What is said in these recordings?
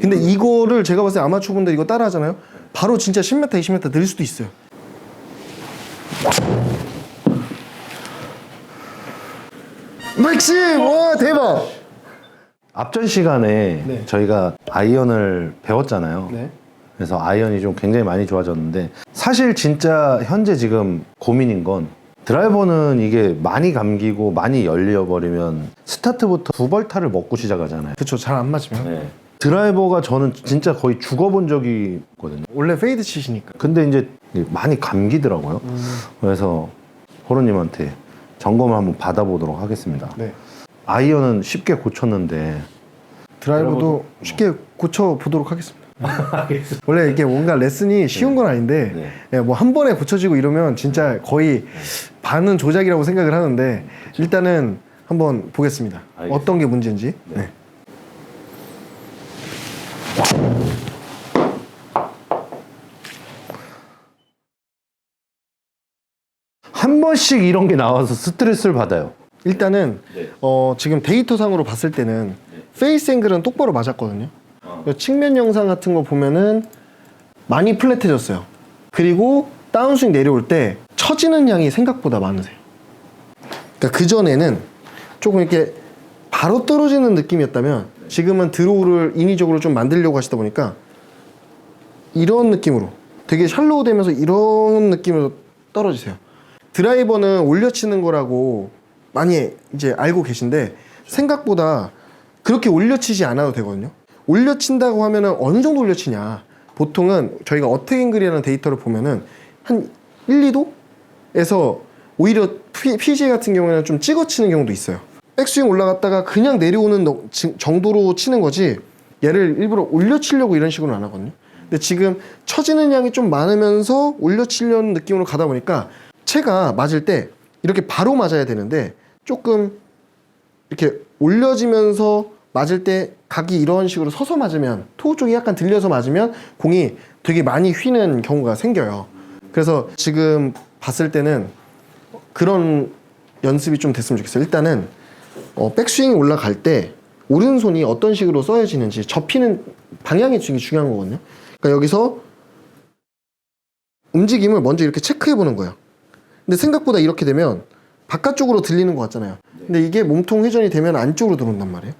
근데 이거를 제가 봤을 때 아마추어 분들 이거 따라 하잖아요. 바로 진짜 10m, 20m 늘 수도 있어요. 맥심! 와, 대박! 앞전 시간에 네. 저희가 아이언을 배웠잖아요. 네. 그래서 아이언이 좀 굉장히 많이 좋아졌는데 사실 진짜 현재 지금 고민인 건 드라이버는 이게 많이 감기고 많이 열려버리면 스타트부터 두 벌타를 먹고 시작하잖아요. 그쵸, 잘 안 맞으면. 네. 드라이버가 저는 진짜 거의 죽어본 적이 있거든요. 원래 페이드 치시니까. 근데 이제 많이 감기더라고요. 그래서 호로님한테 점검을 한번 받아보도록 하겠습니다. 네. 아이언은 쉽게 고쳤는데 드라이버도 쉽게 고쳐 보도록 하겠습니다. 원래 이게 뭔가 레슨이 쉬운 건 아닌데 네. 예, 뭐한 번에 고쳐지고 이러면 진짜 거의 반은 조작이라고 생각을 하는데 일단은 한번 보겠습니다. 알겠습니다. 어떤 게 문제인지. 네. 네. 한 번씩 이런 게 나와서 스트레스를 받아요. 일단은 네. 어, 지금 데이터상으로 봤을 때는 페이스 앵글은 똑바로 맞았거든요. 그리고 측면 영상 같은 거 보면은 많이 플랫해졌어요. 그리고 다운스윙 내려올 때 처지는 양이 생각보다 많으세요. 그러니까 그 전에는 조금 이렇게 바로 떨어지는 느낌이었다면 지금은 드로우를 인위적으로 좀 만들려고 하시다 보니까 이런 느낌으로 되게 샬로우 되면서 이런 느낌으로 떨어지세요. 드라이버는 올려치는 거라고 많이 이제 알고 계신데 생각보다 그렇게 올려치지 않아도 되거든요. 올려친다고 하면은 어느 정도 올려치냐. 보통은 저희가 어택 앵글이라는 데이터를 보면은 한 1, 2도 에서 오히려 P- PGA 같은 경우에는 좀 찍어치는 경우도 있어요. 백스윙 올라갔다가 그냥 내려오는 정도로 치는 거지 얘를 일부러 올려치려고 이런 식으로 안 하거든요. 근데 지금 처지는 양이 좀 많으면서 올려치려는 느낌으로 가다 보니까 채가 맞을 때 이렇게 바로 맞아야 되는데 조금 이렇게 올려지면서 맞을 때 각이 이런 식으로 서서 맞으면 토 쪽이 약간 들려서 맞으면 공이 되게 많이 휘는 경우가 생겨요. 그래서 지금 봤을 때는 그런 연습이 좀 됐으면 좋겠어요. 일단은 어, 백스윙이 올라갈 때 오른손이 어떤 식으로 써야지는지 접히는 방향이 중요한 거거든요. 그러니까 여기서 움직임을 먼저 이렇게 체크해 보는 거예요. 근데 생각보다 이렇게 되면 바깥쪽으로 들리는 것 같잖아요. 근데 이게 몸통 회전이 되면 안쪽으로 들어온단 말이에요.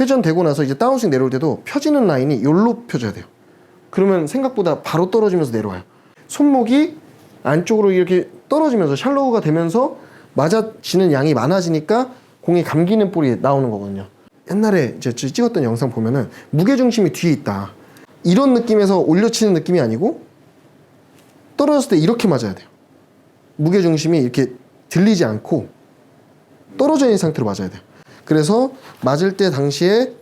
회전되고 나서 이제 다운스윙 내려올 때도 펴지는 라인이 요로 펴져야 돼요. 그러면 생각보다 바로 떨어지면서 내려와요. 손목이 안쪽으로 이렇게 떨어지면서 샬로우가 되면서 맞아지는 양이 많아지니까 공이 감기는 볼이 나오는 거거든요. 옛날에 이제 저 찍었던 영상 보면은 무게 중심이 뒤에 있다. 이런 느낌에서 올려치는 느낌이 아니고 떨어졌을 때 이렇게 맞아야 돼요. 무게 중심이 이렇게 들리지 않고 떨어져 있는 상태로 맞아야 돼요. 그래서 맞을 때 당시에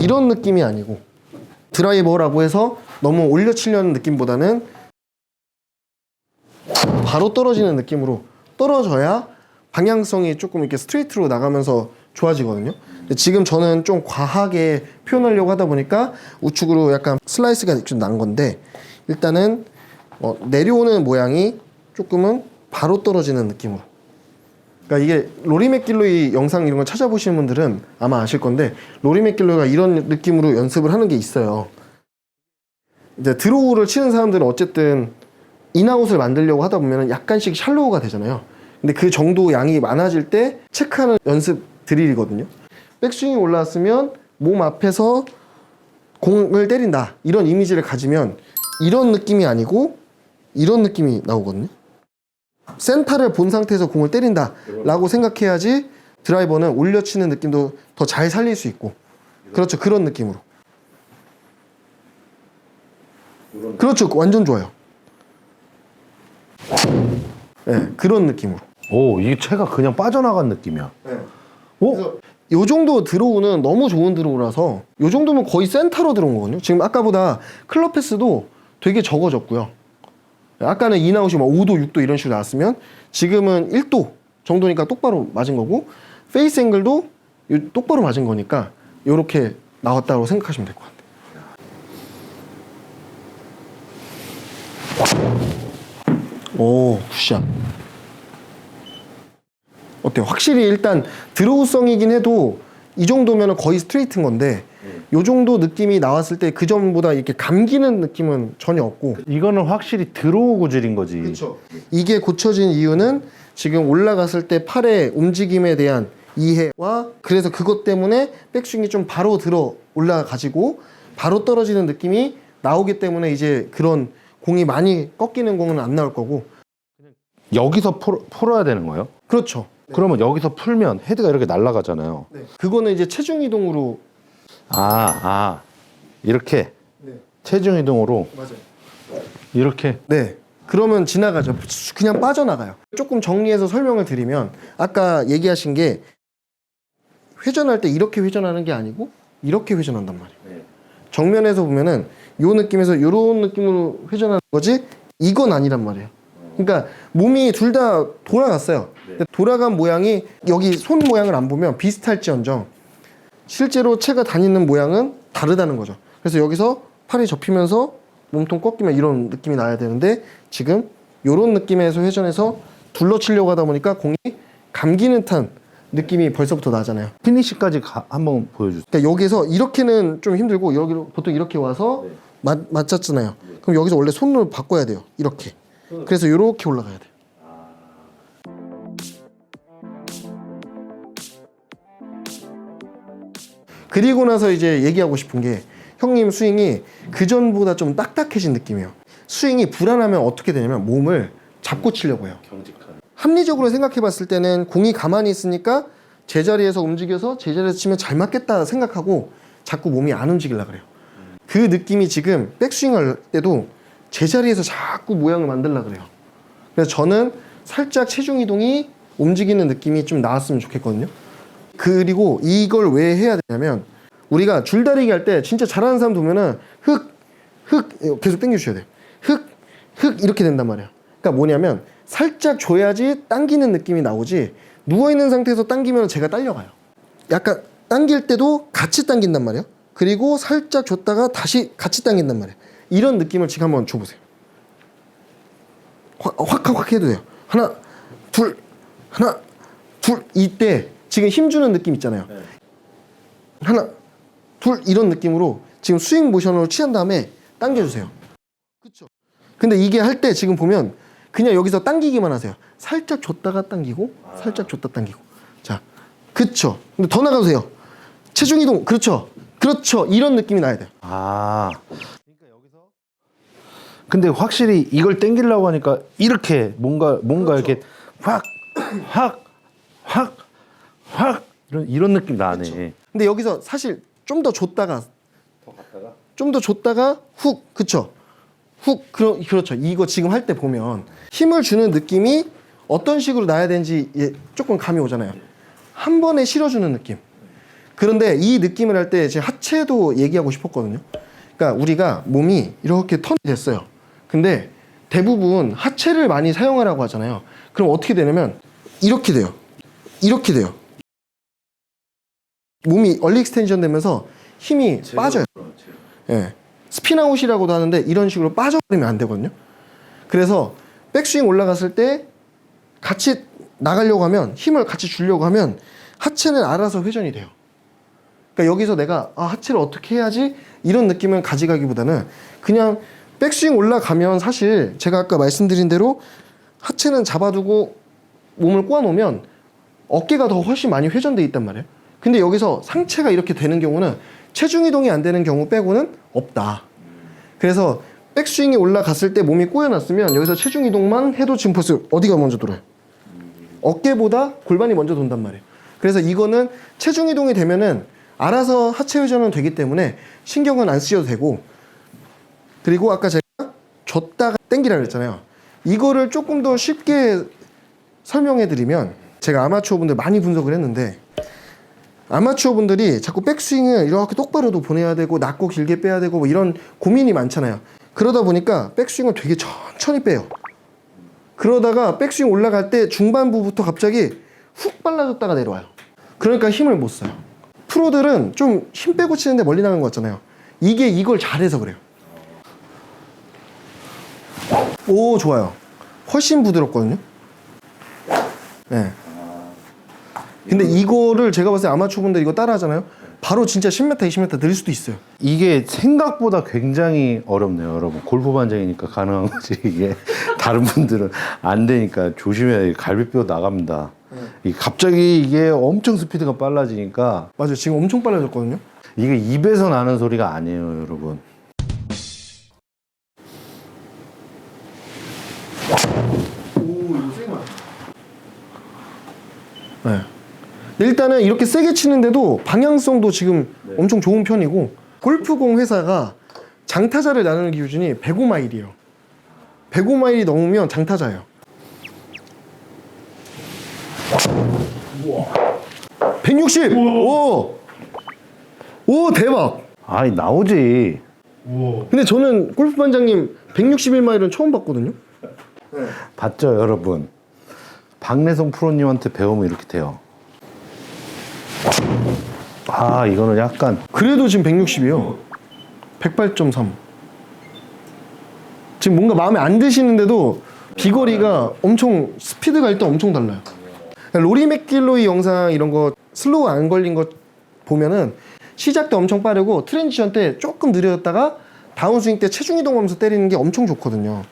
이런 느낌이 아니고 드라이버라고 해서 너무 올려치려는 느낌보다는 바로 떨어지는 느낌으로 떨어져야 방향성이 조금 이렇게 스트레이트로 나가면서 좋아지거든요. 지금 저는 좀 과하게 표현하려고 하다 보니까 우측으로 약간 슬라이스가 좀 난 건데 일단은 어, 내려오는 모양이 조금은 바로 떨어지는 느낌으로. 그러니까 이게 로리 맥길로이 영상 이런 거 찾아보시는 분들은 아마 아실 건데 로리 맥길로이가 이런 느낌으로 연습을 하는 게 있어요. 이제 드로우를 치는 사람들은 어쨌든 인아웃을 만들려고 하다 보면 약간씩 샬로우가 되잖아요. 근데 그 정도 양이 많아질 때 체크하는 연습 드릴이거든요. 백스윙이 올라왔으면 몸 앞에서 공을 때린다. 이런 이미지를 가지면 이런 느낌이 아니고 이런 느낌이 나오거든요. 센터를 본 상태에서 공을 때린다 라고 생각해야지 드라이버는 올려치는 느낌도 더 잘 살릴 수 있고 그렇죠 그런 느낌으로 그렇죠 완전 좋아요 네, 그런 느낌으로 오, 이 채가 그냥 빠져나간 느낌이야. 오, 그래서 요 정도 드로우는 너무 좋은 드로우라서 요 정도면 거의 센터로 들어온 거거든요. 지금 아까보다 클럽 패스도 되게 적어졌고요. 아까는 인아웃이 막 5도, 6도 이런 식으로 나왔으면 지금은 1도 정도니까 똑바로 맞은 거고 페이스 앵글도 요- 똑바로 맞은 거니까 요렇게 나왔다고 생각하시면 될 것 같아요. 오, 굿샷. 어때요? 확실히 일단 드로우성이긴 해도 이 정도면 거의 스트레이트인 건데 요 정도 느낌이 나왔을 때 그 전보다 이렇게 감기는 느낌은 전혀 없고 이거는 확실히 들어오 구질인 거지. 이게 고쳐진 이유는 지금 올라갔을 때 팔의 움직임에 대한 이해와 그래서 그것 때문에 백스윙이 좀 바로 들어 올라가지고 바로 떨어지는 느낌이 나오기 때문에 이제 그런 공이 많이 꺾이는 공은 안 나올 거고 여기서 풀, 풀어야 되는 거예요? 그렇죠. 그러면 여기서 풀면 헤드가 이렇게 날아가잖아요. 그거는 이제 체중 이동으로 아, 아. 이렇게 네. 체중 이동으로 맞아요. 이렇게 네. 그러면 지나가죠. 그냥 빠져나가요. 조금 정리해서 설명을 드리면 아까 얘기하신 게 회전할 때 이렇게 회전하는 게 아니고 이렇게 회전한단 말이에요. 정면에서 보면은 요 느낌에서 요런 느낌으로 회전하는 거지 이건 아니란 말이에요. 그러니까 몸이 둘 다 돌아갔어요. 근데 돌아간 모양이 여기 손 모양을 안 보면 비슷할지언정 실제로 채가 다니는 모양은 다르다는 거죠. 그래서 여기서 팔이 접히면서 몸통 꺾이면 이런 느낌이 나야 되는데 지금 이런 느낌에서 회전해서 둘러치려고 하다 보니까 공이 감기는 듯한 느낌이 벌써부터 나잖아요. 피니시까지 가- 한번 보여주세요. 그러니까 여기서 이렇게는 좀 힘들고 여기로 보통 이렇게 와서 맞, 맞췄잖아요. 그럼 여기서 원래 손을 바꿔야 돼요. 이렇게. 그래서 이렇게 올라가야 돼요. 그리고 나서 이제 얘기하고 싶은 게 형님 스윙이 그 전보다 좀 딱딱해진 느낌이에요. 스윙이 불안하면 어떻게 되냐면 몸을 잡고 치려고 해요. 합리적으로 생각해 봤을 때는 공이 가만히 있으니까 제자리에서 움직여서 제자리에서 치면 잘 맞겠다 생각하고 자꾸 몸이 안 움직이려 그래요. 그 느낌이 지금 백스윙 할 때도 제자리에서 자꾸 모양을 만들려 그래요. 그래서 저는 살짝 체중 이동이 움직이는 느낌이 좀 나왔으면 좋겠거든요. 그리고 이걸 왜 해야 되냐면 우리가 줄다리기 할 때 진짜 잘하는 사람 보면은 흑, 흑 계속 당겨주셔야 돼요. 흑, 흑 이렇게 된단 말이에요. 그러니까 뭐냐면 살짝 줘야지 당기는 느낌이 나오지 누워 있는 상태에서 당기면 제가 딸려가요. 약간 당길 때도 같이 당긴단 말이에요. 그리고 살짝 줬다가 다시 같이 당긴단 말이에요. 이런 느낌을 지금 한번 줘보세요. 확, 확, 확 해도 돼요. 하나, 둘, 하나, 둘. 이때 지금 힘주는 느낌 있잖아요. 하나, 둘 이런 느낌으로 지금 스윙 모션으로 취한 다음에 당겨주세요. 그렇죠. 근데 이게 할 때 지금 보면 그냥 여기서 당기기만 하세요. 살짝 줬다가 당기고, 살짝 줬다 당기고. 자, 그쵸. 근데 더 나가도 돼요. 체중 이동, 그렇죠. 그렇죠. 이런 느낌이 나야 돼요. 아. 근데 확실히 이걸 땡기려고 하니까 이렇게 뭔가 뭔가 이렇게 확 확 확 확 이런 이런 느낌 나네. 근데 여기서 사실 좀 더 줬다가? 좀 더 줬다가 훅 그쵸? 훅 그러, 그렇죠. 이거 지금 할 때 보면 힘을 주는 느낌이 어떤 식으로 나야 되는지 예, 조금 감이 오잖아요. 한 번에 실어주는 느낌. 그런데 이 느낌을 할 때 제 하체도 얘기하고 싶었거든요. 그러니까 우리가 몸이 이렇게 턴이 됐어요. 근데 대부분 하체를 많이 사용하라고 하잖아요. 그럼 어떻게 되냐면 이렇게 돼요. 이렇게 돼요 몸이 얼리 익스텐션 되면서 힘이 빠져요. 예. 스피나웃이라고도 하는데 이런 식으로 빠져버리면 안 되거든요. 그래서 백스윙 올라갔을 때 같이 나가려고 하면 힘을 같이 주려고 하면 하체는 알아서 회전이 돼요. 그러니까 여기서 내가 아, 하체를 어떻게 해야지 이런 느낌을 가져가기보다는 그냥 백스윙 올라가면 사실 제가 아까 말씀드린 대로 하체는 잡아두고 몸을 꼬아놓으면 어깨가 더 훨씬 많이 회전돼 있단 말이에요. 근데 여기서 상체가 이렇게 되는 경우는 체중 이동이 안 되는 경우 빼고는 없다. 그래서 백스윙이 올라갔을 때 몸이 꼬여놨으면 여기서 체중 이동만 해도 지금 벌써 어디가 먼저 돌아요? 어깨보다 골반이 먼저 돈단 말이에요. 그래서 이거는 체중 이동이 되면은 알아서 하체 회전은 되기 때문에 신경은 안 쓰셔도 되고 그리고 아까 제가 줬다가 땡기라 그랬잖아요. 이거를 조금 더 쉽게 설명해 드리면 제가 아마추어 분들 많이 분석을 했는데 아마추어 분들이 자꾸 백스윙을 이렇게 똑바로도 보내야 되고 낮고 길게 빼야 되고 뭐 이런 고민이 많잖아요. 그러다 보니까 백스윙을 되게 천천히 빼요. 그러다가 백스윙 올라갈 때 중반부부터 갑자기 훅 빨라졌다가 내려와요. 그러니까 힘을 못 써요. 프로들은 좀 힘 빼고 치는데 멀리 나간 거 같잖아요. 이게 이걸 잘해서 그래요. 오 좋아요. 훨씬 부드럽거든요. 네. 근데 이거를 제가 봤을 때 아마추어 분들 이거 따라 하잖아요. 바로 진짜 10m, 20m 늘 수도 있어요. 이게 생각보다 굉장히 어렵네요, 여러분. 골프 반장이니까 가능한 거지 이게 다른 분들은 안 되니까 조심해야 돼. 갈비뼈 나갑니다. 이 갑자기 이게 엄청 스피드가 빨라지니까 맞아요. 지금 엄청 빨라졌거든요. 이게 입에서 나는 소리가 아니에요, 여러분. 네. 일단은 이렇게 세게 치는데도 방향성도 지금 엄청 좋은 편이고 골프공 회사가 장타자를 나누는 기준이 105마일이에요. 105마일이 넘으면 장타자예요. 160! 오! 오, 대박! 아이 나오지. 근데 저는 골프 반장님 161마일은 처음 봤거든요. 봤죠, 여러분. 박래성 프로님한테 배우면 이렇게 돼요. 아, 이거는 약간 그래도 지금 160이요. 108.3. 지금 뭔가 마음에 안 드시는데도 비거리가 엄청 스피드가 일단 엄청 달라요. 로리 맥길로이 영상 이런 거 슬로우 안 걸린 거 보면은 시작 때 엄청 빠르고 트랜지션 때 조금 느려졌다가 다운스윙 때 체중 이동하면서 때리는 게 엄청 좋거든요.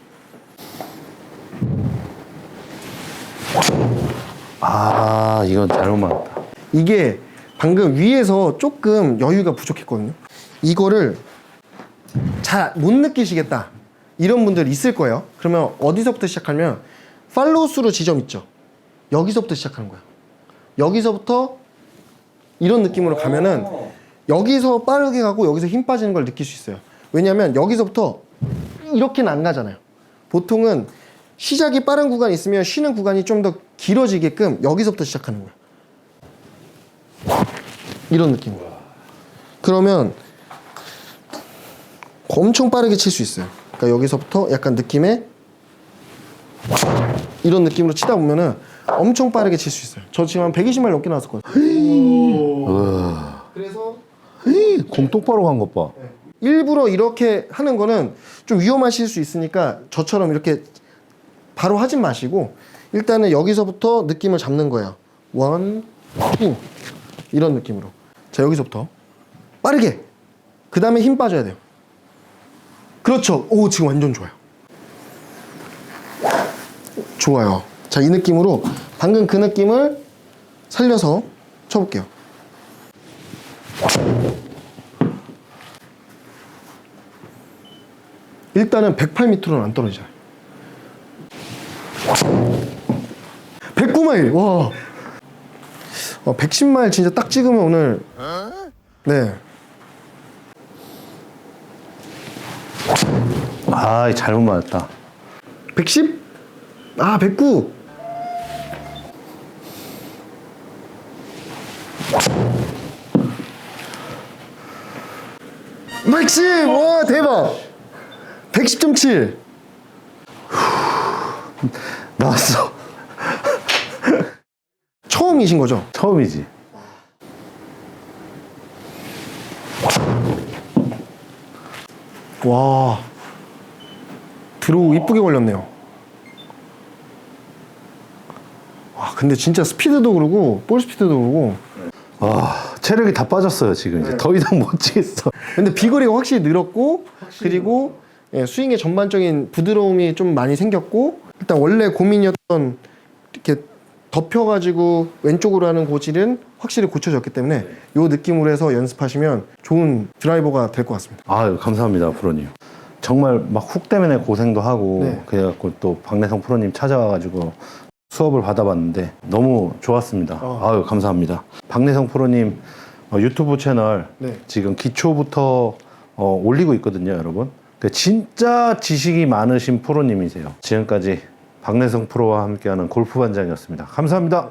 아, 이건 잘못 맞았다. 이게 방금 위에서 조금 여유가 부족했거든요. 이거를 잘 못 느끼시겠다. 이런 분들 있을 거예요. 그러면 어디서부터 시작하면 팔로우스루 지점 있죠. 여기서부터 시작하는 거야. 여기서부터 이런 느낌으로 가면은 여기서 빠르게 가고 여기서 힘 빠지는 걸 느낄 수 있어요. 왜냐하면 여기서부터 이렇게는 안 가잖아요. 보통은 시작이 빠른 구간이 있으면 쉬는 구간이 좀 더 길어지게끔 여기서부터 시작하는 거야. 이런 느낌으로. 그러면 엄청 빠르게 칠 수 있어요. 그러니까 여기서부터 약간 느낌에 이런 느낌으로 치다 보면은 엄청 빠르게 칠 수 있어요. 저 지금 한 120마일 넘게 나왔었거든요. 그래서 헤이, 공 똑바로 간 것 봐. 일부러 이렇게 하는 거는 좀 위험하실 수 있으니까 저처럼 이렇게 바로 하진 마시고 일단은 여기서부터 느낌을 잡는 거예요. 원, 투 이런 느낌으로. 자 여기서부터 빠르게. 그 다음에 힘 빠져야 돼요. 그렇죠. 오 지금 완전 좋아요. 좋아요. 자 이 느낌으로 방금 그 느낌을 살려서 쳐볼게요. 일단은 108m로는 안 떨어지잖아요. 109마일! 와! 어, 110마일 진짜 딱 찍으면 오늘. 네. 아, 잘못 맞았다. 110? 아, 109! 백십! 와, 대박! 110.7! 나왔어. 처음이신 거죠? 처음이지. 와. 드로우 이쁘게 걸렸네요. 와, 근데 진짜 스피드도 그러고, 볼 스피드도 그러고. 와, 체력이 다 빠졌어요, 지금. 이제 더 이상 못 치겠어. 근데 비거리가 확실히 늘었고, 그리고 예, 스윙의 전반적인 부드러움이 좀 많이 생겼고, 일단 원래 고민이었던 이렇게 덮여가지고 왼쪽으로 하는 고질은 확실히 고쳐졌기 때문에 이 느낌으로 해서 연습하시면 좋은 드라이버가 될 것 같습니다. 아유, 감사합니다, 프로님. 정말 막 훅 때문에 고생도 하고, 네. 그래갖고 또 박래성 프로님 찾아와가지고 수업을 받아봤는데 너무 좋았습니다. 어. 아유, 감사합니다. 박래성 프로님 어, 유튜브 채널 네. 지금 기초부터 어, 올리고 있거든요, 여러분. 그 진짜 지식이 많으신 프로님이세요. 지금까지 박래성 프로와 함께하는 골프 반장이었습니다. 감사합니다.